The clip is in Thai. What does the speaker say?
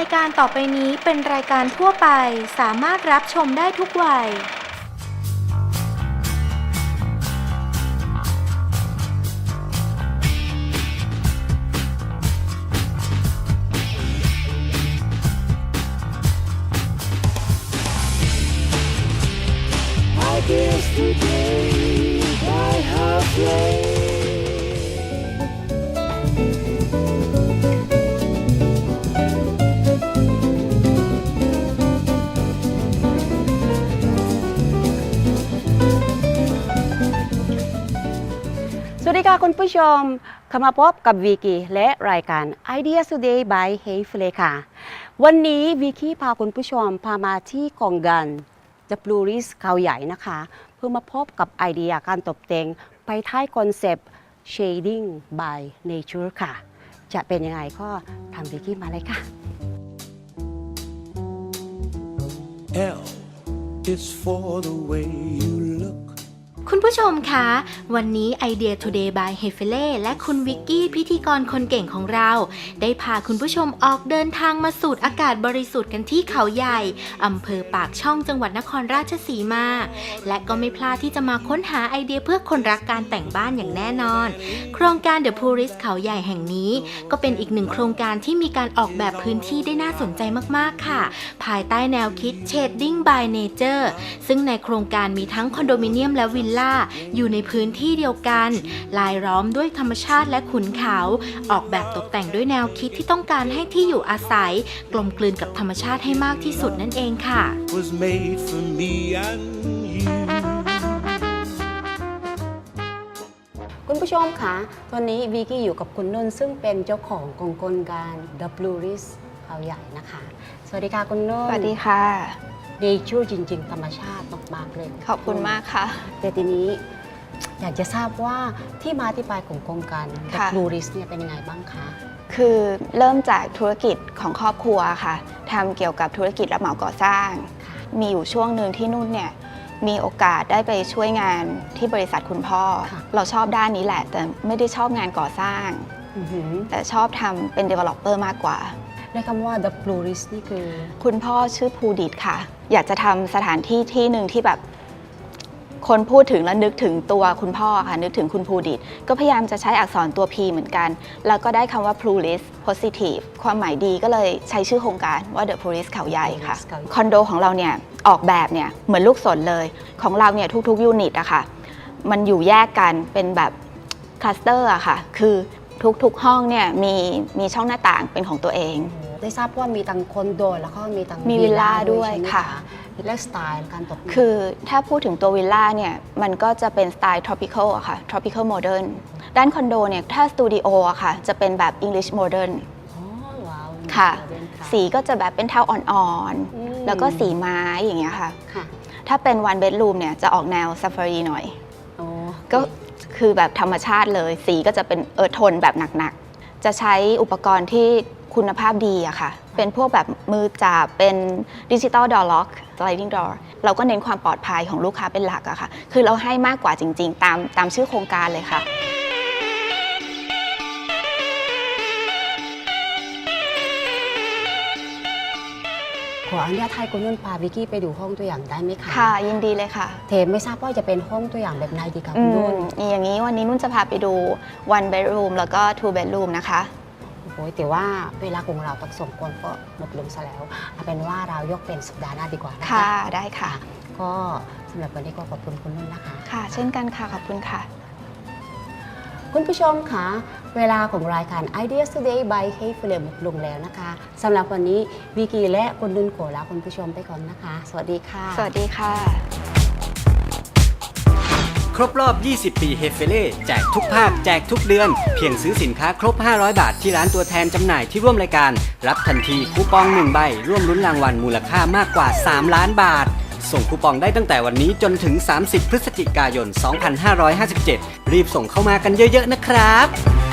ายการต่อไปนี้เป็นรายการทั่วไปสามารถรับชมได้ทุกวัย Ideas today by halfway. ส วัสดีค่ะคุณผู้ชมเข้ามาพบกับวีกีและรายการ Idea Today by Hey f l e ค่ะ วันนี้วีคีพาคุณผู้ชมพามาที่กองกัน The Blue r i s เขาใหญ่นะคะ เพื่อมาพบกับไอเดียการตกแต่งไปท้ายคอนเซปต์ Shading by Nature ค่ะ จะเป็นยังไงก็ทำวีคีมาเลยค่ะ L is for the way you. คุณผู้ชมคะ วันนี้ไอเดีย Today by h e f e l e และคุณวิกกี้พิธีกรคนเก่งของเรา ได้พาคุณผู้ชมออกเดินทางมาสูดอากาศบริสุทธิ์กันที่เขาใหญ่ อำเภอปากช่องจังหวัดนครราชสีมา และก็ไม่พลาดที่จะมาค้นหาไอเดียเพื่อคนรักการแต่งบ้านอย่างแน่นอน โครงการ The p o r i s เขาใหญ่แห่งนี้ ก็เป็นอีกหนึ่งโครงการที่มีการออกแบบพื้นที่ได้น่าสนใจมากๆค่ะ ภายใต้แนวคิด Shading by Nature ซึ่งในโครงการมีทั้งคอนโดมิเนียมและวิลล่าอยู่ในพื้นที่เดียวกัน ลายล้อมด้วยธรรมชาติและขุนเขา ออกแบบตกแต่งด้วยแนวคิดที่ต้องการให้ที่อยู่อาศัย กลมกลืนกับธรรมชาติให้มากที่สุดนั่นเองค่ะ Was made for me and you. คุณผู้ชมคะ ตอนนี้วีกี้อยู่กับคุณนุ่นซึ่งเป็นเจ้าของกองกลการ The Blue r i s เขาใหญ่นะคะ สวัสดีค่ะคุณนุ่น สวัสดีค่ะ เนเจอร์จริง ๆ ธรรมชาติมากๆเลยขอบคุณมากค่ะ แต่ทีนี้อยากจะทราบว่าที่มาที่ไปของโครงการ The ค่ะ Blue r i s เนี่ยเป็นยังไงบ้างคะ คือเริ่มจากธุรกิจของครอบครัวค่ะทำเกี่ยวกับธุรกิจรับเหมาก่อสร้าง ค่ะ มีอยู่ช่วงหนึ่งที่นุ่นเนี่ยมีโอกาสได้ไปช่วยงานที่บริษัทคุณพ่อเราชอบด้านนี้แหละ แต่ไม่ได้ชอบงานก่อสร้าง อือหือแต่ชอบทำเป็น developer มากกว่า ได้คำว่า The Blue r i s นี่คือ คุณพ่อชื่อภูดิตค่ะ อยากจะทำสถานที่ที่หนึ่งที่แบบ คนพูดถึงแล้วนึกถึงตัวคุณพ่อค่ะ นึกถึงคุณภูดิต ก็พยายามจะใช้อักษรตัว P เหมือนกัน แล้วก็ได้คำว่า Pluris Positive ความหมายดีก็เลยใช้ชื่อโครงการว่า The Pluris เขาใหญ่ค่ะ Pluris เขาใหญ่ คอนโดของเราเนี่ยออกแบบเนี่ยเหมือนลูกสนเลย ของเราเนี่ยทุกๆยูนิตอะค่ะ มันอยู่แยกกันเป็นแบบคลัสเตอร์อะค่ะ คือ ทุกๆห้องเนี่ยมีมีช่องหน้าต่างเป็นของตัวเอง ได้ทราบว่ามีทั้งคอนโดแล้วก็มีทั้งมีวิลล่าด้วยใช่ไหมค่ะและสไตล์การตกแต่งคือถ้าพูดถึงตัววิลล่าเนี่ยมันก็จะเป็นสไตล์ tropical อะค่ะ tropical modern ด้านคอนโดเนี่ยถ้าสตูดิโออะค่ะจะเป็นแบบ English modern อ๋อว้าวค่ะเด่นค่ะ สีก็จะแบบเป็นเทาอ่อนอืมๆแล้วก็สีไม้อย่างเงี้ยค่ะค่ะถ้าเป็น one bedroom เนี่ยจะออกแนว safari หน่อยอ๋อก็ คือแบบธรรมชาติเลย สีก็จะเป็นเออโทนแบบหนักๆ จะใช้อุปกรณ์ที่คุณภาพดีอะค่ะ เป็นพวกแบบมือจับเป็นดิจิตอลดอ r lock sliding door เราก็เน้นความปลอดภัยของลูกค้าเป็นหลักอะค่ะ คือเราให้มากกว่าจริง ๆ ตามตามชื่อโครงการเลยค่ะ ขออนุญาตให้คุณนุ่นพาวิกกี้ไปดูห้องตัวอย่างได้ไหมคะค่ะ ยินดีเลยค่ะ เทมไม่ทราบว่าจะเป็นห้องตัวอย่างแบบไหนดีคะอืคุณนุ่นมอย่างนี้วันนี้นุ่นจะพาไปดู one bedroom แล้วก็ two bedroom นะคะโอ้ยแต่ว่าเวลาของเราต้องสมควรก็หมดลงซะแล้วเอาเป็นว่าเรายกเป็นสัปดาห์หน้าดีกว่านะค่ะคะได้ค่ะ ก็สำหรับวันนี้ก็ขอบคุณคุณนุ่นนะคะ ค่ะ เช่นกันค่ะ ขอบคุณค่ะ คุณผู้ชมคะเวลาของรายการ Ideas Today by Hey f i l m หมดลงแล้วนะคะสำหรับวันนี้วิกีและคุณนุ่นขอลาคุณผู้ชมไปก่อนนะคะ สวัสดีค่ะ สวัสดีค่ะ ครบรอบ 20 ปีเฮฟเฟเล่แจกทุกภาคแจกทุกเดือน เพียงซื้อสินค้าครบ 500 บาทที่ร้านตัวแทนจำหน่ายที่ร่วมรายการ รับทันทีคูปอง 1 ใบ ร่วมลุ้นรางวัลมูลค่ามากกว่า 3 ล้านบาท ส่งคูปองได้ตั้งแต่วันนี้จนถึง 30 พฤศจิกายน 2557 รีบส่งเข้ามากันเยอะๆนะครับ